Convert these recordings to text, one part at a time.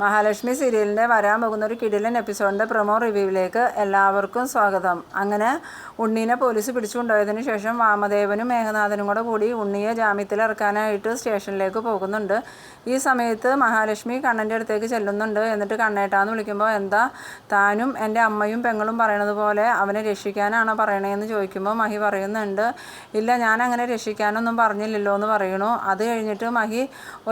മഹാലക്ഷ്മി സീരിയലിന്റെ വരാൻ പോകുന്ന ഒരു കിടിലൻ എപ്പിസോഡിന്റെ പ്രൊമോ റിവ്യൂവിലേക്ക് എല്ലാവർക്കും സ്വാഗതം. അങ്ങനെ ഉണ്ണീനെ പോലീസ് പിടിച്ചുകൊണ്ടുപോയതിന് ശേഷം വാമദേവനും മേഘനാഥനും കൂടെ കൂടി ഉണ്ണിയെ ജാമ്യത്തിൽ ഇറക്കാനായിട്ട് സ്റ്റേഷനിലേക്ക് പോകുന്നുണ്ട്. ഈ സമയത്ത് മഹാലക്ഷ്മി കണ്ണന്റെ അടുത്തേക്ക് ചെല്ലുന്നുണ്ട്. എന്നിട്ട് കണ്ണേട്ടാന്ന് വിളിക്കുമ്പോൾ എന്താ താനും എന്റെ അമ്മയും പെങ്ങളും പറയണത് പോലെ അവനെ രക്ഷിക്കാനാണോ പറയണതെന്ന് ചോദിക്കുമ്പോൾ മഹി പറയുന്നുണ്ട് ഇല്ല ഞാൻ അങ്ങനെ രക്ഷിക്കാനൊന്നും പറഞ്ഞില്ലല്ലോ എന്ന് പറയണു. അത് കഴിഞ്ഞിട്ട് മഹി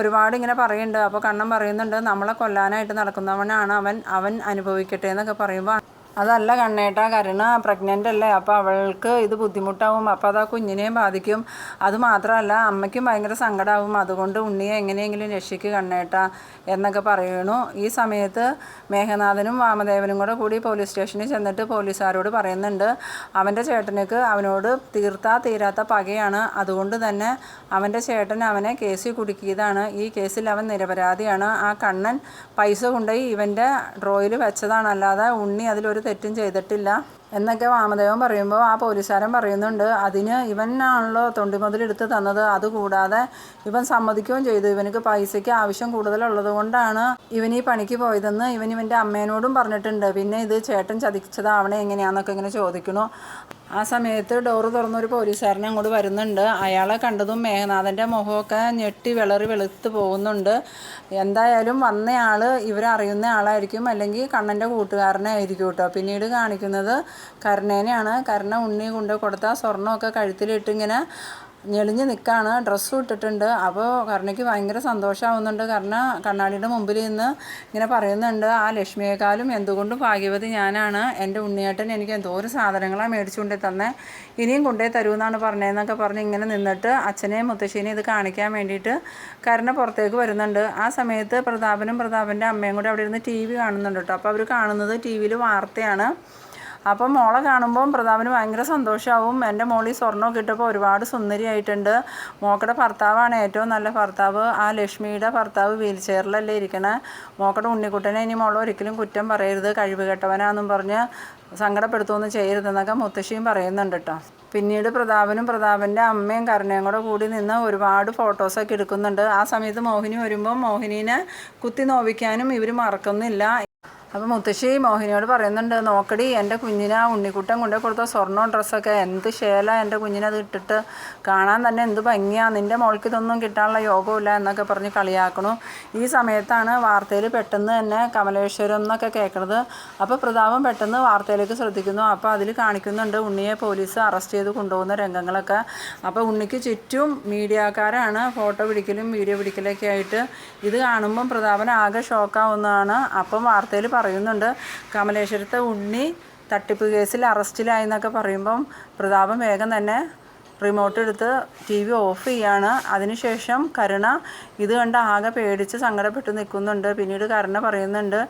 ഒരുപാട് ഇങ്ങനെ പറയുന്നുണ്ട്. അപ്പോൾ കണ്ണൻ പറയുന്നുണ്ട് നമ്മളെ കൊല്ലാനായിട്ട് നടക്കുന്നവനാണ് അവൻ. അവൻ അനുഭവിക്കട്ടെ എന്നൊക്കെ പറയുമ്പോൾ അതല്ല കണ്ണേട്ട കരുണ പ്രഗ്നന്റ് അല്ലേ അപ്പോൾ അവൾക്ക് ഇത് ബുദ്ധിമുട്ടാവും അപ്പോൾ അത് ആ കുഞ്ഞിനെയും ബാധിക്കും. അതുമാത്രമല്ല അമ്മയ്ക്കും ഭയങ്കര സങ്കടമാവും അതുകൊണ്ട് ഉണ്ണിയെ എങ്ങനെയെങ്കിലും രക്ഷിക്ക് കണ്ണേട്ട എന്നൊക്കെ പറയണു. ഈ സമയത്ത് മേഘനാഥനും വാമദേവനും കൂടെ കൂടി പോലീസ് സ്റ്റേഷനിൽ ചെന്നിട്ട് പോലീസുകാരോട് പറയുന്നുണ്ട്. അവന്റെ ചേട്ടനക്ക് അവനോട് തീർത്താ തീരാത്ത പകയാണ്. അതുകൊണ്ട് തന്നെ അവന്റെ ചേട്ടൻ അവനെ കേസിൽ കുടുക്കിയതാണ്. ഈ കേസിൽ അവൻ നിരപരാധിയാണ്. ആ കണ്ണൻ പൈസ കൊണ്ടുപോയി ഇവന്റെ ഡ്രോയിൽ വെച്ചതാണ് അല്ലാതെ ഉണ്ണി അതിലൊരു തെറ്റും ചെയ്തിട്ടില്ല. എന്നൊക്കെ വാമദേവൻ പറയുമ്പോൾ ആ പോലീസുകാരൻ പറയുന്നുണ്ട് അതിന് ഇവനാണല്ലോ തൊണ്ടിമുതലെടുത്ത് തന്നത്. അതുകൂടാതെ ഇവൻ സമ്മതിക്കുകയും ചെയ്തു. ഇവനക്ക് പൈസയ്ക്ക് ആവശ്യം കൂടുതലുള്ളത് കൊണ്ടാണ് ഇവൻ ഈ പണിക്ക് പോയതെന്ന് ഇവൻ ഇവന്റെ അമ്മേനോടും പറഞ്ഞിട്ടുണ്ട്. പിന്നെ ഇത് ചേട്ടൻ ചതിച്ചതാവണേ എങ്ങനെയാണെന്നൊക്കെ ഇങ്ങനെ ചോദിക്കണു ആ സമയത്ത് ഡോറ് തുറന്നൊരു പോലീസുകാരൻ അങ്ങോട്ട് വരുന്നുണ്ട്. അയാളെ കണ്ടതും മേഘനാഥന്റെ മുഖമൊക്കെ ഞെട്ടി വിളറി വെളുത്ത് പോകുന്നുണ്ട്. എന്തായാലും വന്നയാൾ ഇവരറിയുന്ന ആളായിരിക്കും അല്ലെങ്കിൽ കണ്ണന്റെ കൂട്ടുകാരനെ ആയിരിക്കും കേട്ടോ. പിന്നീട് കാണിക്കുന്നത് കരുണേനെയാണ്. കരുണ ഉണ്ണി കൊണ്ട് കൊടുത്ത സ്വർണമൊക്കെ കഴുത്തിലിട്ട് ഇങ്ങനെ ഞെളിഞ്ഞ് നിൽക്കുകയാണ് ഡ്രസ്സും ഇട്ടിട്ടുണ്ട്. അപ്പോൾ കരുണയ്ക്ക് ഭയങ്കര സന്തോഷമാവുന്നുണ്ട്. കർണ കണ്ണാടിയുടെ മുമ്പിൽ നിന്ന് ഇങ്ങനെ പറയുന്നുണ്ട് ആ ലക്ഷ്മിയെക്കാളും എന്തുകൊണ്ടും ഭാഗ്യവതി ഞാനാണ്. എന്റെ ഉണ്ണിയേട്ടൻ എനിക്ക് എന്തോരം സാധനങ്ങളാണ് മേടിച്ചു കൊണ്ടേ തന്നെ. ഇനിയും കൊണ്ടേ തരുമെന്നാണ് പറഞ്ഞതെന്നൊക്കെ പറഞ്ഞ് ഇങ്ങനെ നിന്നിട്ട് അച്ഛനെയും മുത്തശ്ശീനെയും ഇത് കാണിക്കാൻ വേണ്ടിയിട്ട് കരുണ പുറത്തേക്ക് വരുന്നുണ്ട്. ആ സമയത്ത് പ്രതാപനും പ്രതാപന്റെ അമ്മയും കൂടെ അവിടെ ഇരുന്ന് ടി വി കാണുന്നുണ്ട് കേട്ടോ. അപ്പോൾ അവർ കാണുന്നത് ടി വിയിൽ വാർത്തയാണ്. അപ്പം മോളെ കാണുമ്പോൾ പ്രതാപന് ഭയങ്കര സന്തോഷമാവും എന്റെ മോളി സ്വർണമൊക്കെ ഇട്ടപ്പോൾ ഒരുപാട് സുന്ദരിയായിട്ടുണ്ട്. മോക്കടെ ഭർത്താവാണ് ഏറ്റവും നല്ല ഭർത്താവ്. ആ ലക്ഷ്മിയുടെ ഭർത്താവ് വീൽ ചെയറിലല്ലേ ഇരിക്കണേ. മോക്കടെ ഉണ്ണിക്കുട്ടനെ ഇനി മോളെ ഒരിക്കലും കുറ്റം പറയരുത്. കഴിവ് കെട്ടവനാന്നും പറഞ്ഞ് സങ്കടപ്പെടുത്തുമൊന്നും ചെയ്യരുതെന്നൊക്കെ മുത്തശ്ശിയും പറയുന്നുണ്ട് കേട്ടോ പിന്നീട് പ്രതാപനും പ്രതാപന്റെ അമ്മയും കരുണയും കൂടെ കൂടി നിന്ന് ഒരുപാട് ഫോട്ടോസൊക്കെ എടുക്കുന്നുണ്ട്. ആ സമയത്ത് മോഹിനി വരുമ്പോൾ മോഹിനീനെ കുത്തി നോവിക്കാനും ഇവർ മറക്കുന്നില്ല. അപ്പോൾ മുത്തശ്ശി മോഹിനിയോട് പറയുന്നുണ്ട് നോക്കടി എന്റെ കുഞ്ഞിനെ ആ ഉണ്ണിക്കുട്ടൻ കൊണ്ടു കൊടുത്ത സ്വർണോ ഡ്രസ്സൊക്കെ എന്ത് ശേല എന്റെ കുഞ്ഞിനത് ഇട്ടിട്ട്. കാണാൻ തന്നെ എന്ത് ഭംഗിയാണ് നിന്റെ മോൾക്ക് ഇതൊന്നും കിട്ടാനുള്ള യോഗമില്ല എന്നൊക്കെ പറഞ്ഞ് കളിയാക്കണു. ഈ സമയത്താണ് വാർത്തയിൽ പെട്ടെന്ന് തന്നെ കമലേശ്വരം എന്നൊക്കെ കേൾക്കുന്നത് അപ്പോൾ പ്രതാപം പെട്ടെന്ന് വാർത്തയിലേക്ക് ശ്രദ്ധിക്കുന്നു. അപ്പോൾ അതിൽ കാണിക്കുന്നുണ്ട് ഉണ്ണിയെ പോലീസ് അറസ്റ്റ് ചെയ്ത് കൊണ്ടുപോകുന്ന രംഗങ്ങളൊക്കെ. അപ്പോൾ ഉണ്ണിക്ക് ചുറ്റും മീഡിയക്കാരാണ് ഫോട്ടോ പിടിക്കലും വീഡിയോ പിടിക്കലൊക്കെ ആയിട്ട്. ഇത് കാണുമ്പം പ്രതാപൻ ആകെ ഷോക്കാവുന്നതാണ്. അപ്പം വാർത്തയിൽ പറയുന്നുണ്ട്. കമലേശ്വരത്തെ ഉണ്ണി തട്ടിപ്പ് കേസിൽ അറസ്റ്റിലായി എന്നൊക്കെ പറയുമ്പം പ്രതാപം വേഗം തന്നെ റിമോട്ട് എടുത്ത് ടി വി ഓഫ് ചെയ്യാണ്. അതിനുശേഷം കരുണ ഇത് കണ്ട് ആകെ പേടിച്ച് സങ്കടപ്പെട്ട് നിൽക്കുന്നുണ്ട്. പിന്നീട് കരുണ പറയുന്നുണ്ട്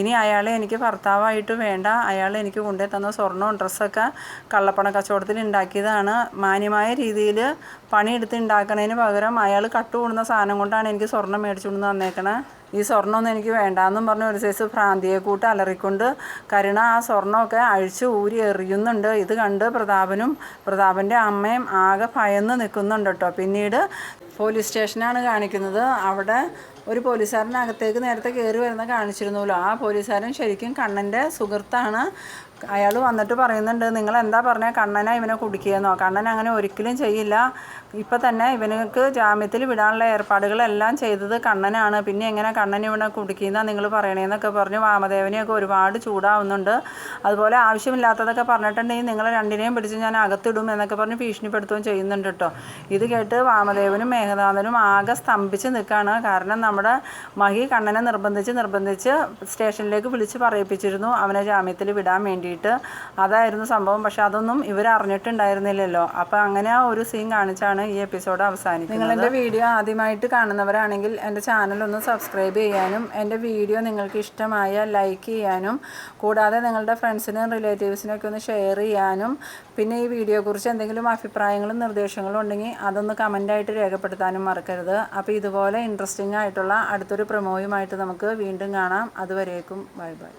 ഇനി അയാളെ എനിക്ക് ഭർത്താവായിട്ട് വേണ്ട. അയാൾ എനിക്ക് കൊണ്ടേ തന്ന സ്വർണവും ഡ്രസ്സൊക്കെ കള്ളപ്പണ കച്ചവടത്തിൽ ഉണ്ടാക്കിയതാണ്. മാന്യമായ രീതിയിൽ പണിയെടുത്ത് ഉണ്ടാക്കണതിന് പകരം അയാൾ കട്ടുകൂടുന്ന സാധനം കൊണ്ടാണ് എനിക്ക് സ്വർണം മേടിച്ചുകൊണ്ട് തന്നേക്കണേ. ഈ സ്വർണമൊന്നും എനിക്ക് വേണ്ടാന്നും പറഞ്ഞ് ഒരു സൈസ് ഭ്രാന്തിയെ കൂട്ട് അലറിക്കൊണ്ട് കരുണ ആ സ്വർണമൊക്കെ അഴിച്ച് ഊരി എറിയുന്നുണ്ട്. ഇത് കണ്ട് പ്രതാപനും പ്രതാപന്റെ അമ്മയും ആകെ ഭയന്ന് നിൽക്കുന്നുണ്ട് കേട്ടോ. പിന്നീട് പോലീസ് സ്റ്റേഷനാണ് കാണിക്കുന്നത്. അവിടെ ഒരു പോലീസുകാരനകത്തേക്ക് നേരത്തെ കയറി വരുന്ന കാണിച്ചിരുന്നല്ലോ. ആ പോലീസുകാരൻ ശരിക്കും കണ്ണന്റെ സുഹൃത്താണ്. അയാൾ വന്നിട്ട് പറയുന്നുണ്ട് നിങ്ങൾ എന്താ പറഞ്ഞാൽ കണ്ണനെ ഇവനെ കുടിക്കുകയെന്നോ കണ്ണൻ അങ്ങനെ ഒരിക്കലും ചെയ്യില്ല. ഇപ്പം തന്നെ ഇവനക്ക് ജാമ്യത്തിൽ വിടാനുള്ള ഏർപ്പാടുകളെല്ലാം ചെയ്തത് കണ്ണനാണ്. പിന്നെ എങ്ങനെ കണ്ണൻ ഇവനെ കുടിക്കുന്ന നിങ്ങൾ പറയണേന്നൊക്കെ പറഞ്ഞ് വാമദേവനെയൊക്കെ ഒരുപാട് ചൂടാവുന്നുണ്ട്. അതുപോലെ ആവശ്യമില്ലാത്തതൊക്കെ പറഞ്ഞിട്ടുണ്ടെങ്കിൽ നിങ്ങൾ രണ്ടിനെയും പിടിച്ച് ഞാൻ അകത്തിടും എന്നൊക്കെ പറഞ്ഞ് ഭീഷണിപ്പെടുത്തുകയും ചെയ്യുന്നുണ്ട് കേട്ടോ ഇത് കേട്ട് വാമദേവനും മേഘനാഥനും ആകെ സ്തംഭിച്ച് നിൽക്കുകയാണ് കാരണം നമ്മുടെ മഹി കണ്ണനെ നിർബന്ധിച്ച് നിർബന്ധിച്ച് സ്റ്റേഷനിലേക്ക് വിളിച്ച് പറയിപ്പിച്ചിരുന്നു. അവനെ ജാമ്യത്തിൽ വിടാൻ വേണ്ടിയിട്ട്. അതായിരുന്നു സംഭവം. പക്ഷെ അതൊന്നും ഇവർ അറിഞ്ഞിട്ടുണ്ടായിരുന്നില്ലല്ലോ. അപ്പോൾ അങ്ങനെ ആ ഒരു സീൻ കാണിച്ചാണ് ഈ എപ്പിസോഡ് അവസാനിക്കുന്നത്. നിങ്ങൾ എന്റെ വീഡിയോ ആദ്യമായിട്ട് കാണുന്നവരാണെങ്കിൽ എന്റെ ചാനൽ ഒന്ന് സബ്സ്ക്രൈബ് ചെയ്യാനും എന്റെ വീഡിയോ നിങ്ങൾക്ക് ഇഷ്ടമായ ലൈക്ക് ചെയ്യാനും കൂടാതെ നിങ്ങളുടെ ഫ്രണ്ട്സിനും റിലേറ്റീവ്സിനൊക്കെ ഒന്ന് ഷെയർ ചെയ്യാനും പിന്നെ ഈ വീഡിയോയെക്കുറിച്ച് എന്തെങ്കിലും അഭിപ്രായങ്ങളും നിർദ്ദേശങ്ങളും ഉണ്ടെങ്കിൽ അതൊന്ന് കമന്റായിട്ട് രേഖപ്പെടുത്താനും മറക്കരുത്. അപ്പോൾ ഇതുപോലെ ഇൻട്രസ്റ്റിംഗ് ആയിട്ടുള്ള അടുത്തൊരു പ്രൊമോയുമായിട്ട് നമുക്ക് വീണ്ടും കാണാം. അതുവരേക്കും ബൈ ബൈ